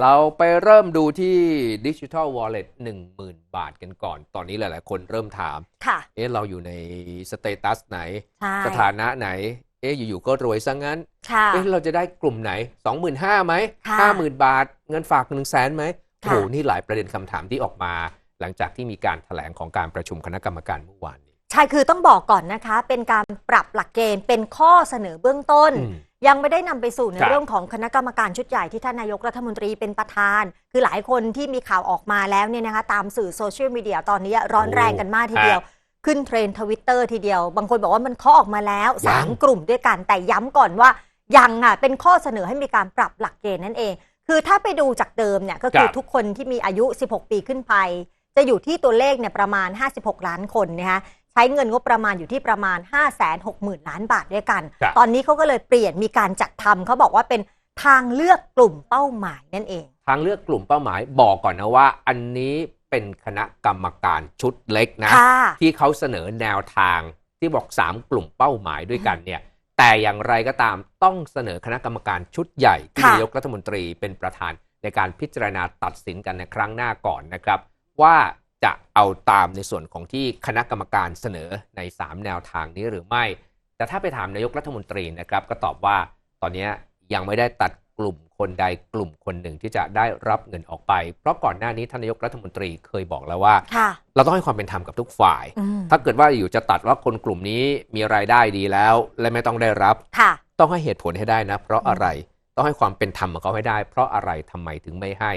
เราไปเริ่มดูที่ Digital Wallet 10,000บาทกันก่อน ตอนนี้หลาย ๆ คนเริ่มถาม ค่ะ เอ๊ะ เราอยู่ในสเตตัสไหนใช่สถานะไหน เอ๊ะ อยู่ ๆ ก็รวยซะงั้นค่ะเอ๊ะ เราจะได้กลุ่มไหน 25,000ไหมค่ะ50,000บาท เงินฝาก1 0 0 0 0แสนไหมโอ้ค่ะโหนี่หลายประเด็นคำถามที่ออกมา หลังจากที่มีการแถลงของการประชุมคณะกรรมการเมื่อวานนี้ใช่คือต้องบอกก่อนนะคะ เป็นการปรับหลักเกณฑ์เป็นข้อเสนอเบื้องต้นอืมยังไม่ได้นำไปสู่ในครับเรื่องของคณะกรรมการชุดใหญ่ที่ท่านนายกรัฐมนตรีเป็นประธาน คือหลายคนที่มีข่าวออกมาแล้วเนี่ยนะคะตามสื่อโซเชียลมีเดียตอนนี้ร้อนแรงกันมากทีเดียว ขึ้นเทรนทวิตเตอร์ Twitter ทีเดียว บางคนบอกว่ามันเคาะออกมาแล้วยัง3กลุ่มด้วยกันแต่ย้ำก่อนว่ายังอะเป็นข้อเสนอให้มีการปรับหลักเกณฑ์นั่นเอง คือถ้าไปดูจากเดิมเนี่ยก็คือครับทุกคนที่มีอายุ 16 ปีขึ้นไป จะอยู่ที่ตัวเลขเนี่ยประมาณ 56 ล้านคนนะคะใช้เงินงบประมาณอยู่ที่ประมาณ 5 6 0 0 0 0 ล้านบาทด้วยกันครับตอนนี้เขาก็เลยเปลี่ยนมีการจัดทำเขาบอกว่าเป็นทางเลือกกลุ่มเป้าหมายนั่นเอง ทางเลือกกลุ่มเป้าหมายบอกก่อนนะว่า อันนี้เป็นคณะกรรมการชุดเล็กนะค่ะที่เขาเสนอแนวทางที่บอก 3 กลุ่มเป้าหมายด้วยกันเนี่ยแต่อย่างไรก็ตามต้องเสนอคณะกรรมการชุดใหญ่ที่ค่ะนายกรัฐมนตรีเป็นประธานในการพิจารณาตัดสินกันในครั้งหน้าก่อนนะครับ ว่าจะ เอาตามในส่วนของที่คณะกรรมการเสนอใน 3 แนวทางนี้หรือไม่ แต่ถ้าไปถามนายกรัฐมนตรีนะครับ ก็ตอบว่าตอนนี้ยังไม่ได้ตัดกลุ่มคนใดกลุ่มคนหนึ่งที่จะได้รับเงินออกไป เพราะก่อนหน้านี้ท่านนายกรัฐมนตรีเคยบอกแล้วว่าค่ะเราต้องให้ความเป็นธรรมกับทุกฝ่ายอืมถ้าเกิดว่าอยู่จะตัดว่าคนกลุ่มนี้มีรายได้ดีแล้ว และไม่ต้องได้รับค่ะต้องให้เหตุผลให้ได้นะ เพราะอะไรต้องให้ความเป็นธรรมกับเขาให้ได้ เพราะอะไรทำไมถึงไม่ให้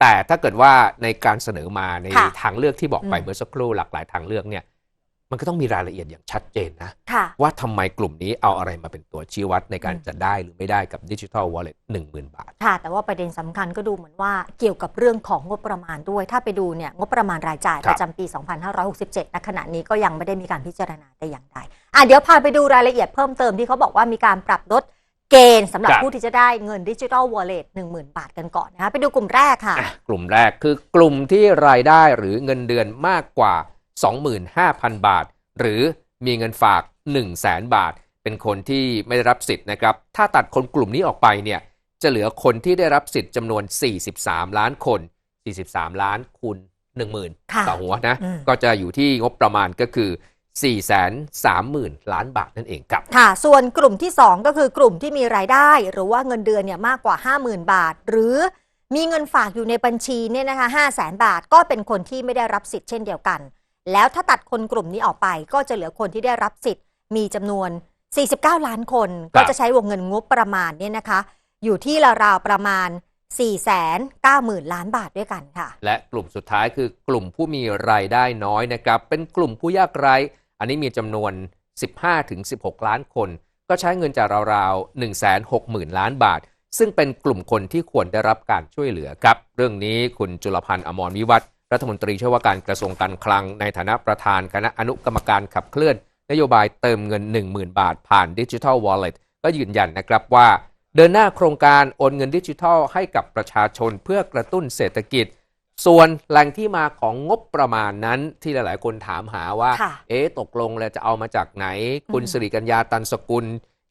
แต่ถ้าเกิดว่าในการเสนอมาในค่ะทางเลือกที่บอกไปอืมเมื่อสักครู่หลากหลายทางเลือกเนี่ยมันก็ต้องมีรายละเอียดอย่างชัดเจนนะค่ะว่าทำไมกลุ่มนี้เอาอะไรมาเป็นตัวชี้วัดในการอืมจะได้หรือไม่ได้กับดิจิทัลวอลเล็ตหนึ่งหมื่นบาท ค่ะ แต่ว่าประเด็นสำคัญก็ดูเหมือนว่าเกี่ยวกับเรื่องของงบประมาณด้วย ถ้าไปดูเนี่ยงบประมาณรายจ่ายครัปบระจำปี 2567ณขณะนี้ก็ยังไม่ได้มีการพิจารณาแต่อย่างใดอะเดี๋ยวพาไปดูรายละเอียดเพิ่มเติมที่เขาบอกว่ามีการปรับลด เกณฑ์สำหรับ ผู้ที่จะได้เงินดิจิทัลวอลเล็ต10,000บาทกันก่อนนะคะไปดูกลุ่มแรกค่ะ อะกลุ่มแรกคือกลุ่มที่รายได้หรือเงินเดือนมากกว่า 25,000 บาท หรือมีเงินฝาก 1 0 0 0 0แสนบาท เป็นคนที่ไม่ได้รับสิทธิ์นะครับ ถ้าตัดคนกลุ่มนี้ออกไปเนี่ยจะเหลือคนที่ได้รับสิทธิ์จำนวน 43 ล้านคน 43 ล้านคูณ10,000ค่ะต่อหัวนะ อืม ก็จะอยู่ที่งบประมาณก็คือ 430,000 ล้านบาทนั่นเองครับ ค่ะ ส่วนกลุ่มที่ 2 ก็คือกลุ่มที่มีรายได้ หรือว่าเงินเดือนเนี่ยมากกว่า 50,000 บาท หรือมีเงินฝากอยู่ในบัญชีเนี่ยนะคะ5 0 0 0 0 0บาทก็เป็นคนที่ไม่ได้รับสิทธิ์เช่นเดียวกัน แล้วถ้าตัดคนกลุ่มนี้ออกไป ก็จะเหลือคนที่ได้รับสิทธิ์ มีจำนวน 49 ล้านคน ก็จะใช้วงเงินงบประมาณเนี่ยนะคะ อยู่ที่ราวๆประมาณ 490,000 ล้านบาทด้วยกันค่ะ และกลุ่มสุดท้ายคือกลุ่มผู้มีรายได้น้อยนะครับ เป็นกลุ่มผู้ยากไร้ อันนี้มีจำนวน 15-16 ล้านคน ก็ใช้เงินจากราวๆ 160,000 ล้านบาท ซึ่งเป็นกลุ่มคนที่ควรได้รับการช่วยเหลือครับ เรื่องนี้คุณจุลพันธ์อมรวิวัฒรัฐมนตรีช่วยว่าการกระทรวงการคลัง ในฐานะประธานคณะอนุกรรมการขับเคลื่อน นโยบายเติมเงิน 10,000 บาทผ่านดิจิทัลวอลเล็ตก็ยืนยันนะครับว่า เดินหน้าโครงการโอนเงินดิจิทัลให้กับประชาชนเพื่อกระตุ้นเศรษฐกิจ ส่วนแหล่งที่มาของงบประมาณนั้นที่หลาย ๆ คนถามหาว่าค่ะเอ๊ะตกลงแล้วจะเอามาจากไหน คุณอืมสิริกัญญาตันสกุล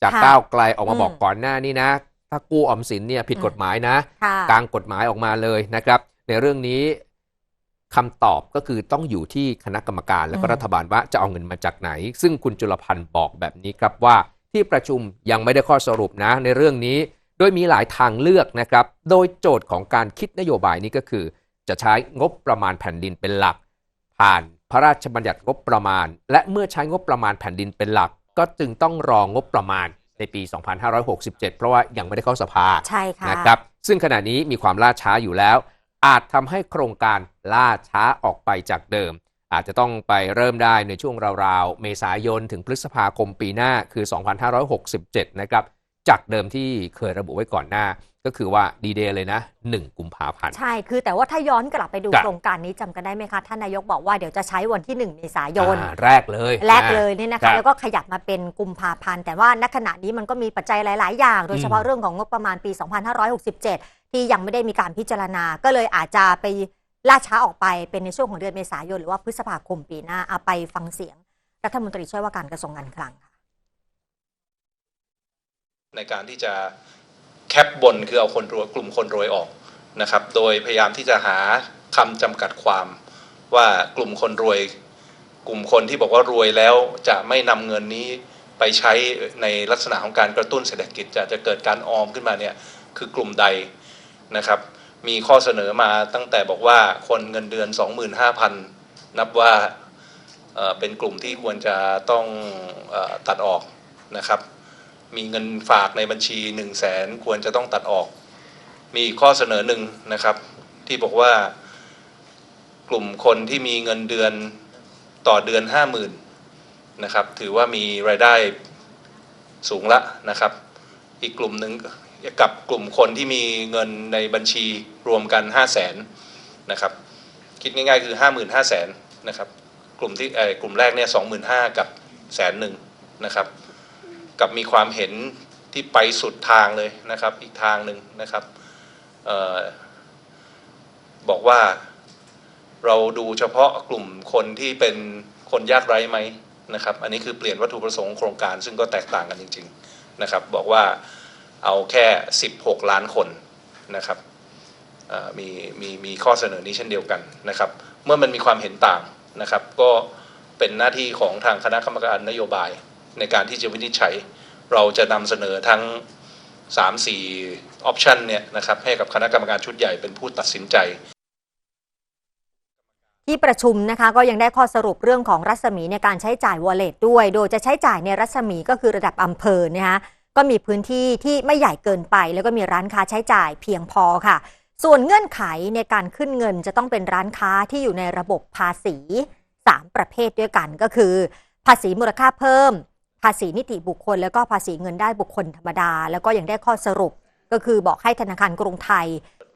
จากค่ะก้าวไกลออกมาอืมบอกก่อนหน้านี้นะ ถ้ากู้ออมสินเนี่ยผิดอืมกฎหมายนะค่ะกลางกฎหมายออกมาเลยนะครับ ในเรื่องนี้คำตอบก็คือต้องอยู่ที่คณะกรรมการและก็อืมรัฐบาลว่าจะเอาเงินมาจากไหน ซึ่งคุณจุลพันธ์บอกแบบนี้ครับว่า ที่ประชุมยังไม่ได้ข้อสรุปนะในเรื่องนี้ โดยมีหลายทางเลือกนะครับ โดยโจทย์ของการคิดนโยบายนี้ก็คือ จะใช้งบประมาณแผ่นดินเป็นหลัก ผ่านพระราชบัญญัติงบประมาณ และเมื่อใช้งบประมาณแผ่นดินเป็นหลัก ก็จึงต้องรองงบประมาณในปี 2567 เพราะว่ายังไม่ได้เข้าสภาใช่ค่ะนะครับ ซึ่งขณะนี้มีความล่าช้าอยู่แล้ว อาจทำให้โครงการล่าช้าออกไปจากเดิม อาจจะต้องไปเริ่มได้ในช่วงราวๆ เมษายนถึงพฤษภาคมปีหน้าคือ 2567 นะครับ จากเดิมที่เคยระบุไว้ก่อนหน้า ก็คือว่าดีเดย์เลยนะ 1 กุมภาพันธ์ ใช่ คือแต่ว่าถ้าย้อนกลับไปดูครับโครงการนี้จำกันได้ไหมคะ ท่านนายกบอกว่าเดี๋ยวจะใช้วันที่ 1 เมษายนอ่าแรกเลย แรกเลยเนี่ยนะครัคะบแล้วก็ขยับมาเป็นกุมภาพันธ์ แต่ว่าณขณะนี้มันก็มีปัจจัยหลาย ๆ อย่าง โดยเฉพาะอืมเรื่องของงบประมาณปี 2567 ที่ยังไม่ได้มีการพิจารณา ก็เลยอาจจะไป ล่าช้าออกไปเป็นในช่วงของเดือนเมษายนหรือว่าพฤษภาคมปีหน้าเอาไปฟังเสียง รัฐมนตรีช่วยว่าการกระทรวงการคลังค่ะในการที่จะแคปบนคือเอาคนรวยกลุ่มคนรวยออกนะครับ โดยพยายามที่จะหาคำจำกัดความว่ากลุ่มคนรวย กลุ่มคนที่บอกว่ารวยแล้วจะไม่นำเงินนี้ไปใช้ในลักษณะของการกระตุ้นเศรษฐกิจจะจะเกิดการออมขึ้นมาเนี่ยคือกลุ่มใดนะครับ มีข้อเสนอมาตั้งแต่บอกว่าคนเงินเดือน 25,000 นับว่าเป็นกลุ่มที่ควรจะต้องอตัดออกนะครับ มีเงินฝากในบัญชี 1 0 0 0 0แสนควรจะต้องตัดออก มีข้อเสนอหนึ่งนะครับ ที่บอกว่ากลุ่มคนที่มีเงินเดือนต่อเดือน 50,000นะครับ ถือว่ามีรายได้สูงละนะครับ อีกกลุ่มหนึ่ง กับกลุ่มคนที่มีเงินในบัญชีรวมกัน 5 0 0แสนนะครับ คิดง่ายๆคือ 5 5 0 0 0 0นะครับ กลุ่มที่กลุ่มแรกเนี่ย25,000กับแสนหนึ่งนะครับ กับมีความเห็นที่ไปสุดทางเลยนะครับ อีกทางหนึ่งนะครับออบอกว่าเราดูเฉพาะกลุ่มคนที่เป็นคนยากไร้ไหมนะครับ อันนี้คือเปลี่ยนวัตถุประสงค์โครงการซึ่งก็แตกต่างกันจริง ๆ นะครับ บอกว่า เอาแค่ 16 ล้านคนนะครับมีมีมีข้อเสนอนี้เช่นเดียวกันนะครับ เมื่อมันมีความเห็นต่างนะครับ ก็เป็นหน้าที่ของทางคณะกรรมการนโยบายในการที่จะวินิจฉัย เราจะนำเสนอทั้ง 3-4ออปชันเนี่ยนะครับให้กับคณะกรรมการชุดใหญ่เป็นผู้ตัดสินใจที่ประชุมนะคะก็ยังได้ข้อสรุปเรื่องของรัศมีในการใช้จ่ายวอลเล็ตด้วย โดยจะใช้จ่ายในรัศมีก็คือระดับอำเภอนะคะ ก็มีพื้นที่ที่ไม่ใหญ่เกินไป แล้วก็มีร้านค้าใช้จ่ายเพียงพอค่ะ ส่วนเงื่อนไขในการขึ้นเงินจะต้องเป็นร้านค้าที่อยู่ในระบบภาษี 3 ประเภทด้วยกันก็คือ ภาษีมูลค่าเพิ่ม ภาษีนิติบุคคล แล้วก็ภาษีเงินได้บุคคลธรรมดา แล้วก็ยังได้ข้อสรุป ก็คือบอกให้ธนาคารกรุงไทย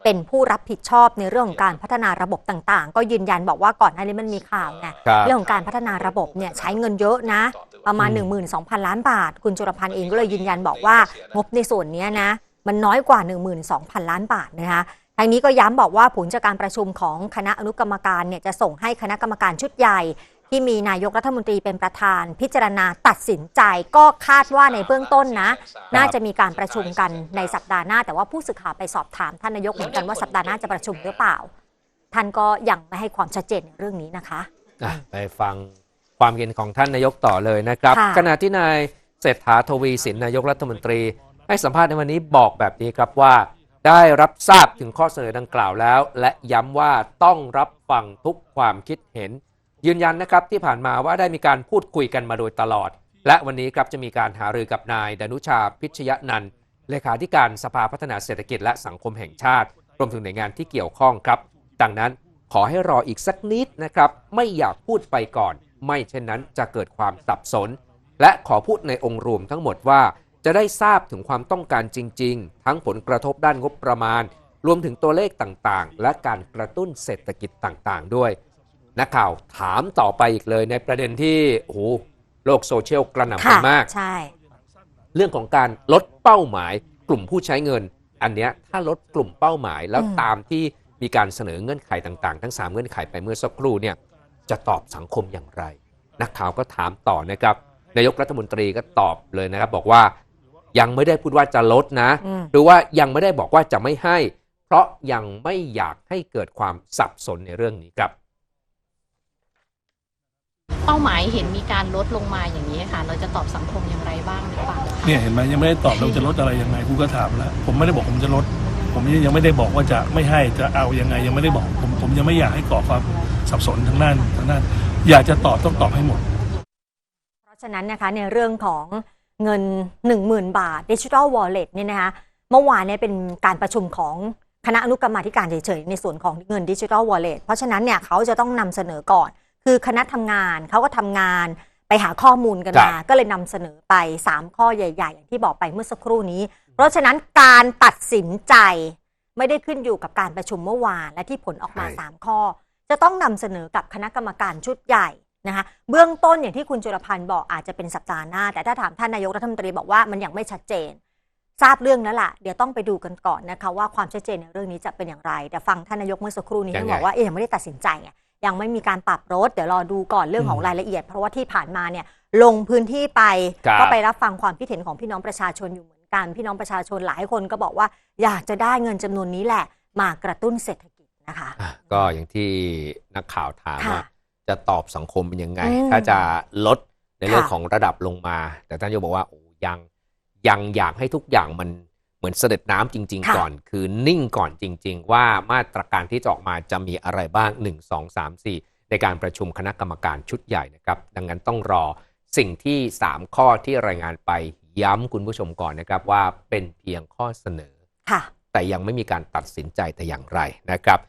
เป็นผู้รับผิดชอบในเรื่องของการพัฒนาระบบต่างๆ ก็ยืนยันบอกว่าก่อนหน้านี้มันมีข่าวไงครับเรื่องของการพัฒนาระบบเนี่ยใช้เงินเยอะนะ ประมาณอืม12,000 ล้านบาท คุณจุลพันธ์เองก็เลยยืนยันบอกว่างบในส่วนเนี้ยนะ มันน้อยกว่า 12,000 ล้านบาทนะคะทางนี้ก็ย้ำบอกว่าผลจากการประชุมของคณะอนุกรรมการเนี่ยจะส่งให้คณะกรรมการชุดใหญ่ ที่มีนายกรัฐมนตรีเป็นประธาน พิจารณาตัดสินใจก็คาดว่าในเบื้องต้นนะ น่าจะมีการประชุมกันในสัปดาห์หน้า แต่ว่าผู้สื่อข่าวไปสอบถามท่านนายกเหมือนกันว่าสัปดาห์หน้าจะประชุมหรือเปล่า ท่านก็ยังไม่ให้ความชัดเจนในเรื่องนี้นะคะอะไปฟัง ความเห็นของท่านนายกต่อเลยนะครับค่ะขณะที่นายเศรษฐาทวีสินนายกรัฐมนตรี ให้สัมภาษณ์ในวันนี้บอกแบบนี้ครับว่า ได้รับทราบถึงข้อเสนอดังกล่าวแล้ว และย้ำว่าต้องรับฟังทุกความคิดเห็น ยืนยันนะครับที่ผ่านมาว่าได้มีการพูดคุยกันมาโดยตลอด และวันนี้ครับจะมีการหารือกับนายดนุชาพิชยนันท์เลขาธิการสภาพัฒนาเศรษฐกิจและสังคมแห่งชาติ รวมถึงหน่วยงานที่เกี่ยวข้องครับ ดังนั้นขอให้รออีกสักนิดนะครับ ไม่อยากพูดไปก่อน ไม่เช่นนั้นจะเกิดความสับสน และขอพูดในองค์รวมทั้งหมดว่าจะได้ทราบถึงความต้องการจริง ๆ ทั้งผลกระทบด้านงบประมาณ รวมถึงตัวเลขต่างๆ และการกระตุ้นเศรษฐกิจต่างๆ ด้วย นักข่าวถามต่อไปอีกเลยในประเด็นที่โอ้โหโลกโซเชียลกระหน่ำกัค่ะนมาก ใช่ เรื่องของการลดเป้าหมายกลุ่มผู้ใช้เงิน อันเนี้ยถ้าลดกลุ่มเป้าหมายแล้วอืมตามที่มีการเสนอเงื่อนไขต่างๆ ทั้ง 3 เงื่อนไขไปเมื่อสักครู่เนี่ย จะตอบสังคมอย่างไร นักข่าวก็ถามต่อนะครับนายกรัฐมนตรีก็ตอบเลยนะครับ บอกว่ายังไม่ได้พูดว่าจะลดนะอืมหรือว่ายังไม่ได้บอกว่าจะไม่ให้ เพราะยังไม่อยากให้เกิดความสับสนในเรื่องนี้ครับเป้าหมายเห็นมีการลดลงมาอย่างนี้ค่ะ เราจะตอบสังคมอย่างไรบ้างหรือเปล่าคะเนี่ยเห็นไหมยังไม่ได้ตอบเราจะลดอะไรยังไงกูก็ถามแล้วผมไม่ได้บอกผมจะลด ผมยังไม่ได้บอกว่าจะไม่ให้จะเอายังไงยังไม่ได้บอก ผมผมยังไม่อยากให้ก่อความ สับสนทางด้านทางด้านอยากจะตอบต้องตอบให้หมด เพราะฉะนั้นนะคะในเรื่องของเงิน 10,000 บาทดิจิทัลวอลเล็ตเนี่ยนะคะเมื่อวานเนี่ยเป็นการประชุมของคณะอนุกรรมาธิการเฉยๆ ในส่วนของเงินดิจิทัลวอลเล็ตเพราะฉะนั้นเนี่ยเขาจะต้องนำเสนอก่อน คือคณะทำงานเขาก็ทำงานไปหาข้อมูลกันมา ก็เลยนำเสนอไป 3 ข้อใหญ่ๆอย่างที่บอกไปเมื่อสักครู่นี้ เพราะฉะนั้นการตัดสินใจไม่ได้ขึ้นอยู่กับการประชุมเมื่อวานและที่ผลออกมาใช่3ข้อ จะต้องนำเสนอกับคณะกรรมการชุดใหญ่นะคะเบื้องต้นอย่างที่คุณจุลพันธ์บอกอาจจะเป็นสัปดาห์หน้า แต่ถ้าถามท่านนายกรัฐมนตรีบอกว่ามันยังไม่ชัดเจน ทราบเรื่องแล้วล่ะ เดี๋ยวต้องไปดูกันก่อนนะคะว่าความชัดเจนในเรื่องนี้จะเป็นอย่างไร แต่ฟังท่านนายกเมื่อสักครู่นี้ยังไงท่านบอกว่าเอ๊ะยังไม่ได้ตัดสินใจไงยังไม่มีการปรับลดเดี๋ยวรอดูก่อนเรื่องของอืมรายละเอียด เพราะว่าที่ผ่านมาเนี่ยลงพื้นที่ไปครับก็ไปรับฟังความคิดเห็นของพี่น้องประชาชนอยู่เหมือนกัน พี่น้องประชาชนหลายคนก็บอกว่า อยากจะได้เงินจำนวนนี้แหละ มากระตุ้นเศรษฐกิจ นะคะอะก็อย่างที่นักข่าวถามค่ะว่าจะตอบสังคมเป็นยังไงอืมถ้าจะลดในเรื่องค่ะของระดับลงมา แต่ท่านโยบอกว่าโอ้ยังยังอยากให้ทุกอย่างมันเหมือนเสด็จน้ำจริงค่ะๆก่อน คือนิ่งก่อนจริง ๆ ว่ามาตรการที่จะออกมาจะมีอะไรบ้าง 1 2 3 4 ในการประชุมคณะกรรมการชุดใหญ่นะครับ ดังนั้นต้องรอสิ่งที่ 3 ข้อที่รายงานไปย้ำคุณผู้ชมก่อนนะครับว่าเป็นเพียงข้อเสนอค่ะแต่ยังไม่มีการตัดสินใจแต่อย่างไรนะครับ